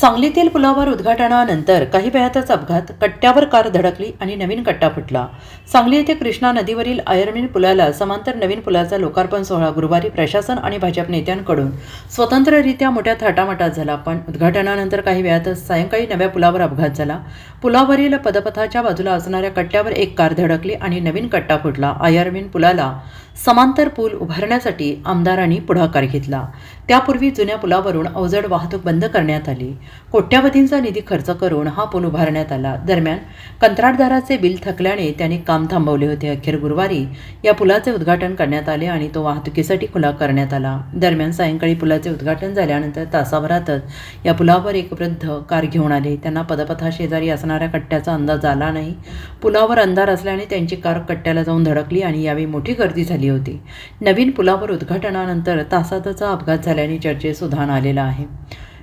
सांगलीतील पुलावर उद्घाटनानंतर काही वेळातच अपघात कट्ट्यावर कार धडकली आणि नवीन कट्टा फुटला. सांगली येथे कृष्णा नदीवरील आयर्मिन पुलाला समांतर नवीन पुलाचा लोकार्पण सोहळा गुरुवारी प्रशासन आणि भाजप नेत्यांकडून स्वतंत्ररित्या मोठ्या थाटामाटात झाला पण उद्घाटनानंतर काही वेळातच सायंकाळी नव्या पुलावर अपघात झाला. पुलावरील पदपथाच्या बाजूला असणाऱ्या कट्ट्यावर एक कार धडकली आणि नवीन कट्टा फुटला. आयर्मिन पुलाला समांतर पूल उभारण्यासाठी आमदारांनी पुढाकार घेतला. त्यापूर्वी जुन्या पुलावरून अवजड वाहतूक बंद करण्यात आली. कोट्यावधींचा निधी खर्च करून हा पूल उभारण्यात आला. दरम्यान कंत्राटदाराचे बिल थकल्याने त्यांनी काम थांबवले होते. अखेर गुरुवारी या पुलाचे उद्घाटन करण्यात आले आणि तो वाहतुकीसाठी खुला करण्यात आला. दरम्यान सायंकाळी पुलाचे उद्घाटन झाल्यानंतर तासाभरातच या पुलावर एक वृद्ध कार घेऊन आले. त्यांना पदपथाशेजारी असणाऱ्या कट्ट्याचा अंदाज आला नाही. पुलावर अंधार असल्याने त्यांची कार कट्ट्याला जाऊन धडकली आणि यावेळी मोठी गर्दी झाली होती. नवीन पुलावर उद्घाटनानंतर तासातचा अपघात झाल्याने चर्चेत सुधान आलेला आहे.